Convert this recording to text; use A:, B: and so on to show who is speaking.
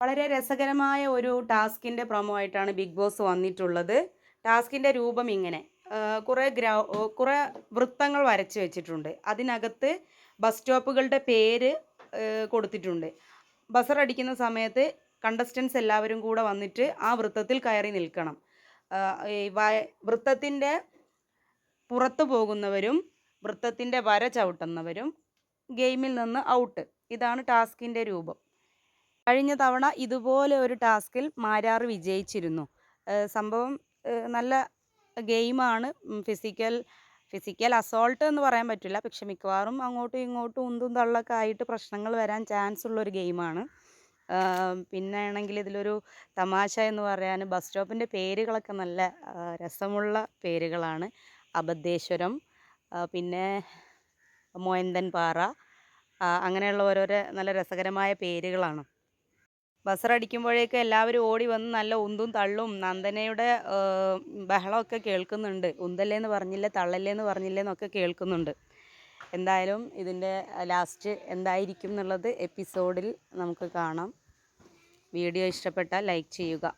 A: വളരെ രസകരമായ ഒരു ടാസ്കിന്റെ പ്രൊമോ ആയിട്ടാണ് ബിഗ് ബോസ് വന്നിട്ടുള്ളത്. ടാസ്കിന്റെ രൂപം ഇങ്ങനെ. കുറേ ഗ്രൗ കുറേ വൃത്തങ്ങൾ വരച്ച് വെച്ചിട്ടുണ്ട്. അതിനകത്ത് ബസ് സ്റ്റോപ്പുകളുടെ പേര് കൊടുത്തിട്ടുണ്ട്. ബസർ അടിക്കുന്ന സമയത്ത് കണ്ടസ്റ്റൻസ് എല്ലാവരും കൂടെ വന്നിട്ട് ആ വൃത്തത്തിൽ കയറി നിൽക്കണം. വൃത്തത്തിന്റെ പുറത്തു പോകുന്നവരും വൃത്തത്തിന്റെ വര ചവിട്ടുന്നവരും ഗെയിമിൽ നിന്ന് ഔട്ട്. ഇതാണ് ടാസ്കിന്റെ രൂപം. കഴിഞ്ഞ തവണ ഇതുപോലെ ഒരു ടാസ്കിൽ മാരാർ വിജയിച്ചിരുന്നു. സംഭവം നല്ല ഗെയിമാണ്. ഫിസിക്കൽ ഫിസിക്കൽ അസോൾട്ട് എന്ന് പറയാൻ പറ്റില്ല. പക്ഷെ മിക്കവാറും അങ്ങോട്ടും ഇങ്ങോട്ടും ഉന്തും തള്ളൊക്കെ ആയിട്ട് പ്രശ്നങ്ങൾ വരാൻ ചാൻസ് ഉള്ളൊരു ഗെയിമാണ്. പിന്നെ ആണെങ്കിൽ ഇതിലൊരു തമാശ എന്ന് പറയാൻ ബസ് സ്റ്റോപ്പിന്റെ പേരുകളൊക്കെ നല്ല രസമുള്ള പേരുകളാണ്. അബദ്ധേശ്വരം പിന്നെ മോയന്തൻ പാറ അങ്ങനെയുള്ള ഓരോരോ നല്ല രസകരമായ പേരുകളാണ്. ബസറടിക്കുമ്പോഴേക്ക് എല്ലാവരും ഓടി വന്ന് നല്ല ഉന്തും തള്ളും നന്ദനയുടെ ബഹളമൊക്കെ കേൾക്കുന്നുണ്ട്. ഉന്തല്ലേന്ന് പറഞ്ഞില്ല തള്ളല്ലേന്ന് പറഞ്ഞില്ലേ എന്നൊക്കെ കേൾക്കുന്നുണ്ട്. എന്തായാലും ഇതിന്റെ ലാസ്റ്റ് എന്തായിരിക്കും എന്നുള്ളത് എപ്പിസോഡിൽ നമുക്ക് കാണാം. വീഡിയോ ഇഷ്ടപ്പെട്ടാൽ ലൈക്ക് ചെയ്യുക.